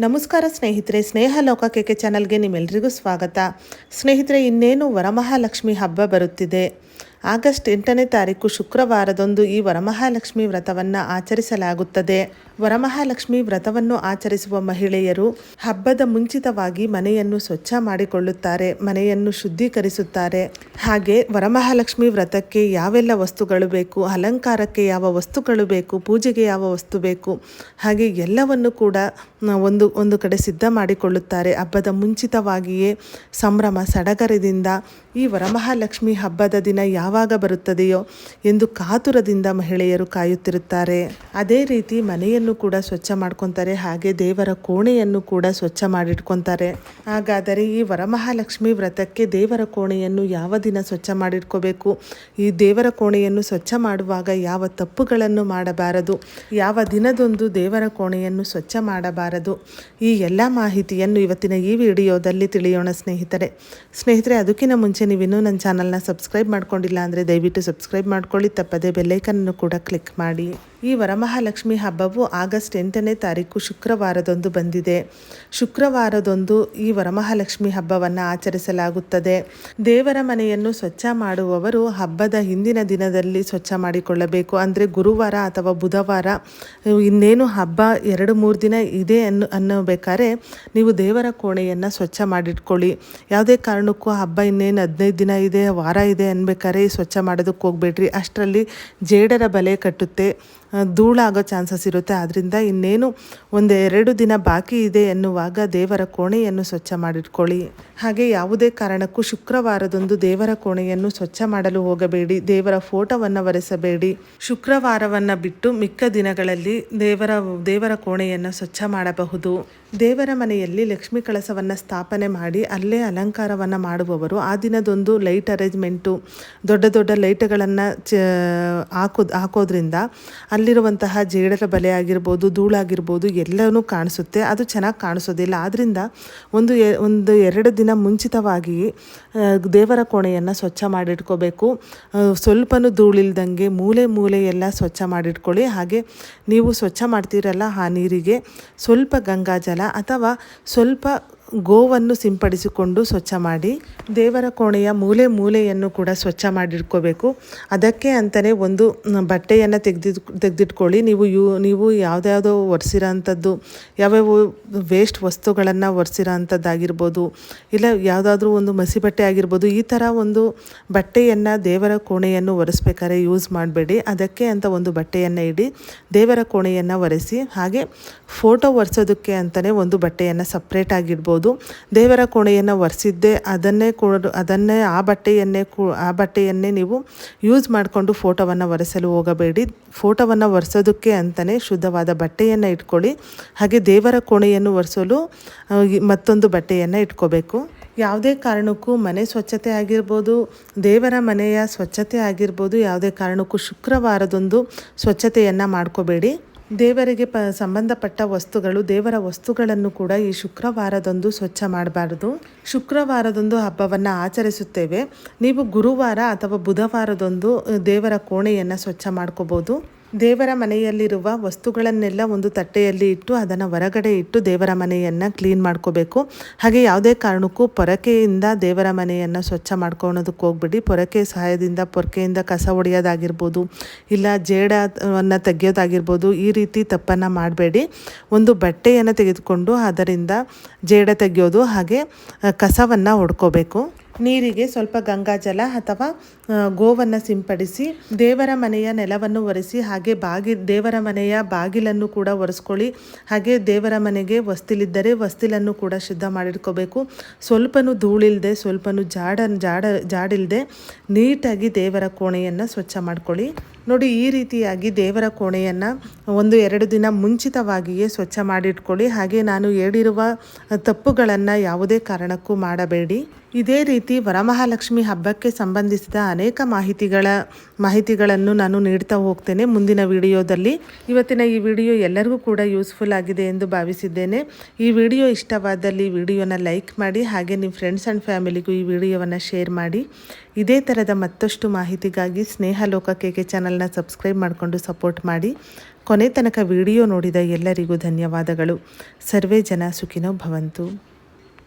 ನಮಸ್ಕಾರ ಸ್ನೇಹಿತರೆ ಸ್ನೇಹ ಲೋಕ ಕೆಕೆ ಚಾನಲ್ಗೆ ನಿಮ್ಮೆಲ್ರಿಗೂ ಸ್ವಾಗತ. ಸ್ನೇಹಿತರೆ ಇನ್ನೇನು ವರಮಹಾಲಕ್ಷ್ಮಿ ಹಬ್ಬ ಬರುತ್ತಿದೆ. ಆಗಸ್ಟ್ ಎಂಟನೇ ತಾರೀಕು ಶುಕ್ರವಾರದಂದು ಈ ವರಮಹಾಲಕ್ಷ್ಮಿ ವ್ರತವನ್ನು ಆಚರಿಸಲಾಗುತ್ತದೆ. ವರಮಹಾಲಕ್ಷ್ಮಿ ವ್ರತವನ್ನು ಆಚರಿಸುವ ಮಹಿಳೆಯರು ಹಬ್ಬದ ಮುಂಚಿತವಾಗಿ ಮನೆಯನ್ನು ಸ್ವಚ್ಛ ಮಾಡಿಕೊಳ್ಳುತ್ತಾರೆ, ಮನೆಯನ್ನು ಶುದ್ಧೀಕರಿಸುತ್ತಾರೆ. ಹಾಗೆ ವರಮಹಾಲಕ್ಷ್ಮಿ ವ್ರತಕ್ಕೆ ಯಾವೆಲ್ಲ ವಸ್ತುಗಳು ಬೇಕು, ಅಲಂಕಾರಕ್ಕೆ ಯಾವ ವಸ್ತುಗಳು ಬೇಕು, ಪೂಜೆಗೆ ಯಾವ ವಸ್ತು ಬೇಕು, ಹಾಗೆ ಎಲ್ಲವನ್ನು ಕೂಡ ಒಂದು ಒಂದು ಕಡೆ ಸಿದ್ಧ ಮಾಡಿಕೊಳ್ಳುತ್ತಾರೆ. ಹಬ್ಬದ ಮುಂಚಿತವಾಗಿಯೇ ಸಂಭ್ರಮ, ಸಡಗರದಿಂದ ಈ ವರಮಹಾಲಕ್ಷ್ಮಿ ಹಬ್ಬದ ದಿನ ಯಾವಾಗ ಬರುತ್ತದೆಯೋ ಎಂದು ಕಾತುರದಿಂದ ಮಹಿಳೆಯರು ಕಾಯುತ್ತಿರುತ್ತಾರೆ. ಅದೇ ರೀತಿ ಮನೆಯನ್ನು ಕೂಡ ಸ್ವಚ್ಛ ಮಾಡ್ಕೊತಾರೆ, ಹಾಗೆ ದೇವರ ಕೋಣೆಯನ್ನು ಕೂಡ ಸ್ವಚ್ಛ ಮಾಡಿಟ್ಕೊತಾರೆ. ಹಾಗಾದರೆ ಈ ವರಮಹಾಲಕ್ಷ್ಮಿ ವ್ರತಕ್ಕೆ ದೇವರ ಕೋಣೆಯನ್ನು ಯಾವ ದಿನ ಸ್ವಚ್ಛ ಮಾಡಿಟ್ಕೋಬೇಕು? ಈ ದೇವರ ಕೋಣೆಯನ್ನು ಸ್ವಚ್ಛ ಮಾಡುವಾಗ ಯಾವ ತಪ್ಪುಗಳನ್ನು ಮಾಡಬಾರದು? ಯಾವ ದಿನದೊಂದು ದೇವರ ಕೋಣೆಯನ್ನು ಸ್ವಚ್ಛ ಮಾಡಬಾರದು? ಈ ಎಲ್ಲ ಮಾಹಿತಿಯನ್ನು ಇವತ್ತಿನ ಈ ವಿಡಿಯೋದಲ್ಲಿ ತಿಳಿಯೋಣ ಸ್ನೇಹಿತರೆ. ಸ್ನೇಹಿತರೆ, ಅದಕ್ಕಿಂತ ಮುಂಚೆ ನೀವಿನ್ನೂ ನನ್ನ ಚಾನಲ್ನ ಸಬ್ಸ್ಕ್ರೈಬ್ ಮಾಡ್ಕೊಂಡಿಲ್ಲ ಅಂದರೆ ದಯವಿಟ್ಟು ಸಬ್ಸ್ಕ್ರೈಬ್ ಮಾಡ್ಕೊಳ್ಳಿ, ತಪ್ಪದೆ ಬೆಲ್ಲೈಕನ್ನು ಕೂಡ ಕ್ಲಿಕ್ ಮಾಡಿ. ಈ ವರಮಹಾಲಕ್ಷ್ಮಿ ಹಬ್ಬವು ಆಗಸ್ಟ್ ಎಂಟನೇ ತಾರೀಕು ಶುಕ್ರವಾರದೊಂದು ಬಂದಿದೆ. ಶುಕ್ರವಾರದೊಂದು ಈ ವರಮಹಾಲಕ್ಷ್ಮಿ ಹಬ್ಬವನ್ನು ಆಚರಿಸಲಾಗುತ್ತದೆ. ದೇವರ ಮನೆಯನ್ನು ಸ್ವಚ್ಛ ಮಾಡುವವರು ಹಬ್ಬದ ಹಿಂದಿನ ದಿನದಲ್ಲಿ ಸ್ವಚ್ಛ ಮಾಡಿಕೊಳ್ಳಬೇಕು. ಅಂದರೆ ಗುರುವಾರ ಅಥವಾ ಬುಧವಾರ ಇನ್ನೇನು ಹಬ್ಬ ಎರಡು ಮೂರು ದಿನ ಇದೆ ಅನ್ನು ಅನ್ನಬೇಕಾದ್ರೆ ನೀವು ದೇವರ ಕೋಣೆಯನ್ನು ಸ್ವಚ್ಛ ಮಾಡಿಟ್ಕೊಳ್ಳಿ. ಯಾವುದೇ ಕಾರಣಕ್ಕೂ ಹಬ್ಬ ಇನ್ನೇನು ಹದಿನೈದು ದಿನ ಇದೆ, ವಾರ ಇದೆ ಅನ್ಬೇಕಾದ್ರೆ ಸ್ವಚ್ಛ ಮಾಡೋದಕ್ಕೆ ಹೋಗ್ಬೇಡ್ರಿ. ಅಷ್ಟರಲ್ಲಿ ಜೇಡರ ಬಲೆ ಕಟ್ಟುತ್ತೆ. ಧೂಳಾಗೋ ಚಾನ್ಸಸ್ ಇರುತ್ತೆ. ಆದ್ದರಿಂದ ಇನ್ನೇನು ಒಂದು ಎರಡು ದಿನ ಬಾಕಿ ಇದೆ ಎನ್ನುವಾಗ ದೇವರ ಕೋಣೆಯನ್ನು ಸ್ವಚ್ಛ ಮಾಡಿಟ್ಕೊಳ್ಳಿ. ಹಾಗೆ ಯಾವುದೇ ಕಾರಣಕ್ಕೂ ಶುಕ್ರವಾರದೊಂದು ದೇವರ ಕೋಣೆಯನ್ನು ಸ್ವಚ್ಛ ಮಾಡಲು ಹೋಗಬೇಡಿ. ದೇವರ ಫೋಟೋವನ್ನು ಒರೆಸಬೇಡಿ ಶುಕ್ರವಾರವನ್ನು ಬಿಟ್ಟು ಮಿಕ್ಕ ದಿನಗಳಲ್ಲಿ ದೇವರ ದೇವರ ಕೋಣೆಯನ್ನು ಸ್ವಚ್ಛ ಮಾಡಬಹುದು. ದೇವರ ಮನೆಯಲ್ಲಿ ಲಕ್ಷ್ಮೀ ಕಳಸವನ್ನು ಸ್ಥಾಪನೆ ಮಾಡಿ ಅಲ್ಲೇ ಅಲಂಕಾರವನ್ನು ಮಾಡುವವರು ಆ ದಿನದೊಂದು ಲೈಟ್ ಅರೇಂಜ್ಮೆಂಟು, ದೊಡ್ಡ ದೊಡ್ಡ ಲೈಟ್ಗಳನ್ನು ಚ ಹಾಕೋದು ಹಾಕೋದ್ರಿಂದ ಅಲ್ಲಿರುವಂತಹ ಜೇಡರ ಬಲೆ ಆಗಿರ್ಬೋದು, ಧೂಳಾಗಿರ್ಬೋದು ಎಲ್ಲವೂ ಕಾಣಿಸುತ್ತೆ. ಅದು ಚೆನ್ನಾಗಿ ಕಾಣಿಸೋದಿಲ್ಲ. ಆದ್ದರಿಂದ ಒಂದು ಒಂದು ಎರಡು ದಿನ ಮುಂಚಿತವಾಗಿ ದೇವರ ಕೋಣೆಯನ್ನು ಸ್ವಚ್ಛ ಮಾಡಿಟ್ಕೋಬೇಕು. ಸ್ವಲ್ಪನೂ ಧೂಳಿಲ್ದಂಗೆ ಮೂಲೆ ಮೂಲೆ ಎಲ್ಲ ಸ್ವಚ್ಛ ಮಾಡಿಟ್ಕೊಳ್ಳಿ. ಹಾಗೆ ನೀವು ಸ್ವಚ್ಛ ಮಾಡ್ತೀರಲ್ಲ ಆ ನೀರಿಗೆ. ಸ್ವಲ್ಪ ಗಂಗಾಜಲ ಅಥವಾ ಸ್ವಲ್ಪ ಗೋವನ್ನು ಸಿಂಪಡಿಸಿಕೊಂಡು ಸ್ವಚ್ಛ ಮಾಡಿ, ದೇವರ ಕೋಣೆಯ ಮೂಲೆ ಮೂಲೆಯನ್ನು ಕೂಡ ಸ್ವಚ್ಛ ಮಾಡಿಟ್ಕೋಬೇಕು. ಅದಕ್ಕೆ ಅಂತಲೇ ಒಂದು ಬಟ್ಟೆಯನ್ನು ತೆಗೆದು ತೆಗೆದಿಟ್ಕೊಳ್ಳಿ. ನೀವು ಯು, ನೀವು ಯಾವುದ್ಯಾವುದೋ ಒರೆಸಿರೋ ಅಂಥದ್ದು ಯಾವ್ಯಾವ ವೇಸ್ಟ್ ವಸ್ತುಗಳನ್ನು ಒರೆಸಿರೋ ಅಂಥದ್ದಾಗಿರ್ಬೋದು ಇಲ್ಲ ಯಾವುದಾದ್ರೂ ಒಂದು ಮಸಿ ಬಟ್ಟೆ ಆಗಿರ್ಬೋದು, ಈ ಥರ ಒಂದು ಬಟ್ಟೆಯನ್ನು ದೇವರ ಕೋಣೆಯನ್ನು ಒರೆಸ್ಬೇಕಾದ್ರೆ ಯೂಸ್ ಮಾಡಬೇಡಿ. ಅದಕ್ಕೆ ಅಂತ ಒಂದು ಬಟ್ಟೆಯನ್ನು ಇಡಿ, ದೇವರ ಕೋಣೆಯನ್ನು ಒರೆಸಿ, ಹಾಗೆ ಫೋಟೋ ಒರೆಸೋದಕ್ಕೆ ಅಂತಲೇ ಒಂದು ಬಟ್ಟೆಯನ್ನು ಸಪ್ರೇಟ್ ಆಗಿಡ್ಬೋದು ದೇವರ ಕೋಣೆಯನ್ನು ಒರೆಸಿದ್ದೆ, ಅದನ್ನೇ ಕೊಡು ಅದನ್ನೇ ಆ ಬಟ್ಟೆಯನ್ನೇ ಆ ಬಟ್ಟೆಯನ್ನೇ ನೀವು ಯೂಸ್ ಮಾಡಿಕೊಂಡು ಫೋಟೋವನ್ನು ಒರೆಸಲು ಹೋಗಬೇಡಿ. ಫೋಟೋವನ್ನು ಒರೆಸೋದಕ್ಕೆ ಅಂತಲೇ ಶುದ್ಧವಾದ ಬಟ್ಟೆಯನ್ನು ಇಟ್ಕೊಳ್ಳಿ. ಹಾಗೆ ದೇವರ ಕೋಣೆಯನ್ನು ಒರೆಸಲು ಮತ್ತೊಂದು ಬಟ್ಟೆಯನ್ನು ಇಟ್ಕೋಬೇಕು. ಯಾವುದೇ ಕಾರಣಕ್ಕೂ ಮನೆ ಸ್ವಚ್ಛತೆ ಆಗಿರ್ಬೋದು, ದೇವರ ಮನೆಯ ಸ್ವಚ್ಛತೆ ಆಗಿರ್ಬೋದು, ಯಾವುದೇ ಕಾರಣಕ್ಕೂ ಶುಕ್ರವಾರದೊಂದು ಸ್ವಚ್ಛತೆಯನ್ನು ಮಾಡ್ಕೋಬೇಡಿ. ದೇವರಿಗೆ ಪ ಸಂಬಂಧಪಟ್ಟ ವಸ್ತುಗಳು, ದೇವರ ವಸ್ತುಗಳನ್ನು ಕೂಡ ಈ ಶುಕ್ರವಾರದಂದು ಸ್ವಚ್ಛ ಮಾಡಬಾರದು. ಶುಕ್ರವಾರದಂದು ಹಬ್ಬವನ್ನು ಆಚರಿಸುತ್ತೇವೆ. ನೀವು ಗುರುವಾರ ಅಥವಾ ಬುಧವಾರದಂದು ದೇವರ ಕೋಣೆಯನ್ನು ಸ್ವಚ್ಛ ಮಾಡ್ಕೋಬೋದು. ದೇವರ ಮನೆಯಲ್ಲಿರುವ ವಸ್ತುಗಳನ್ನೆಲ್ಲ ಒಂದು ತಟ್ಟೆಯಲ್ಲಿ ಇಟ್ಟು ಅದನ್ನು ಹೊರಗಡೆ ಇಟ್ಟು ದೇವರ ಮನೆಯನ್ನು ಕ್ಲೀನ್ ಮಾಡ್ಕೋಬೇಕು. ಹಾಗೆ ಯಾವುದೇ ಕಾರಣಕ್ಕೂ ಪೊರಕೆಯಿಂದ ದೇವರ ಮನೆಯನ್ನು ಸ್ವಚ್ಛ ಮಾಡ್ಕೊಳೋದಕ್ಕೆ ಹೋಗ್ಬಿಡಿ. ಪೊರಕೆ ಸಹಾಯದಿಂದ ಪೊರಕೆಯಿಂದ ಕಸ ಹೊಡೆಯೋದಾಗಿರ್ಬೋದು, ಇಲ್ಲ ಜೇಡವನ್ನು ತೆಗೆಯೋದಾಗಿರ್ಬೋದು, ಈ ರೀತಿ ತಪ್ಪನ್ನು ಮಾಡಬೇಡಿ. ಒಂದು ಬಟ್ಟೆಯನ್ನು ತೆಗೆದುಕೊಂಡು ಅದರಿಂದ ಜೇಡ ತೆಗೆಯೋದು ಹಾಗೆ ಕಸವನ್ನು ಹೊಡ್ಕೋಬೇಕು ನೀರಿಗೆ ಸ್ವಲ್ಪ ಗಂಗಾಜಲ ಅಥವಾ ಗೋವನ್ನು ಸಿಂಪಡಿಸಿ, ದೇವರ ಮನೆಯ ನೆಲವನ್ನು ಒರೆಸಿ, ಹಾಗೆ ಬಾಗಿ, ದೇವರ ಮನೆಯ ಬಾಗಿಲನ್ನು ಕೂಡ ಒರೆಸ್ಕೊಳ್ಳಿ. ಹಾಗೆ ದೇವರ ಮನೆಗೆ ವಸ್ತಿಲಿದ್ದರೆ ವಸ್ತಿಲನ್ನು ಕೂಡ ಶುದ್ಧ ಮಾಡಿಟ್ಕೋಬೇಕು. ಸ್ವಲ್ಪನೂ ಧೂಳಿಲ್ಲದೆ ಸ್ವಲ್ಪನೂ ಜಾಡ ಜಾಡ ಜಾಡಿಲ್ಲದೆ ನೀಟಾಗಿ ದೇವರ ಕೋಣೆಯನ್ನು ಸ್ವಚ್ಛ ಮಾಡ್ಕೊಳ್ಳಿ. ನೋಡಿ, ಈ ರೀತಿಯಾಗಿ ದೇವರ ಕೋಣೆಯನ್ನು ಒಂದು ಎರಡು ದಿನ ಮುಂಚಿತವಾಗಿಯೇ ಸ್ವಚ್ಛ ಮಾಡಿಟ್ಕೊಳ್ಳಿ. ಹಾಗೆ ನಾನು ಹೇಳಿರುವ ತಪ್ಪುಗಳನ್ನು ಯಾವುದೇ ಕಾರಣಕ್ಕೂ ಮಾಡಬೇಡಿ. ಇದೇ ರೀತಿ ವರಮಹಾಲಕ್ಷ್ಮಿ ಹಬ್ಬಕ್ಕೆ ಸಂಬಂಧಿಸಿದ ಅನೇಕ ಮಾಹಿತಿಗಳ, ಮಾಹಿತಿಗಳನ್ನು ನಾನು ನೀಡ್ತಾ ಹೋಗ್ತೇನೆ ಮುಂದಿನ ವಿಡಿಯೋದಲ್ಲಿ. ಇವತ್ತಿನ ಈ ವಿಡಿಯೋ ಎಲ್ಲರಿಗೂ ಕೂಡ ಯೂಸ್ಫುಲ್ ಆಗಿದೆ ಎಂದು ಭಾವಿಸಿದ್ದೇನೆ. ಈ ವಿಡಿಯೋ ಇಷ್ಟವಾದಲ್ಲಿ ವಿಡಿಯೋನ ಲೈಕ್ ಮಾಡಿ, ಹಾಗೆ ನಿಮ್ಮ ಫ್ರೆಂಡ್ಸ್ ಆ್ಯಂಡ್ ಫ್ಯಾಮಿಲಿಗೂ ಈ ವಿಡಿಯೋವನ್ನು ಶೇರ್ ಮಾಡಿ. ಇದೇ ಥರದ ಮತ್ತಷ್ಟು ಮಾಹಿತಿಗಾಗಿ ಸ್ನೇಹ ಲೋಕ ಕೆ ಚಾನಲ್ನ ಸಬ್ಸ್ಕ್ರೈಬ್ ಮಾಡಿಕೊಂಡು ಸಪೋರ್ಟ್ ಮಾಡಿ. ಕೊನೆ ತನಕ ವಿಡಿಯೋ ನೋಡಿದ ಎಲ್ಲರಿಗೂ ಧನ್ಯವಾದಗಳು. ಸರ್ವೇ ಜನ ಸುಖಿನೋ ಭವಂತು.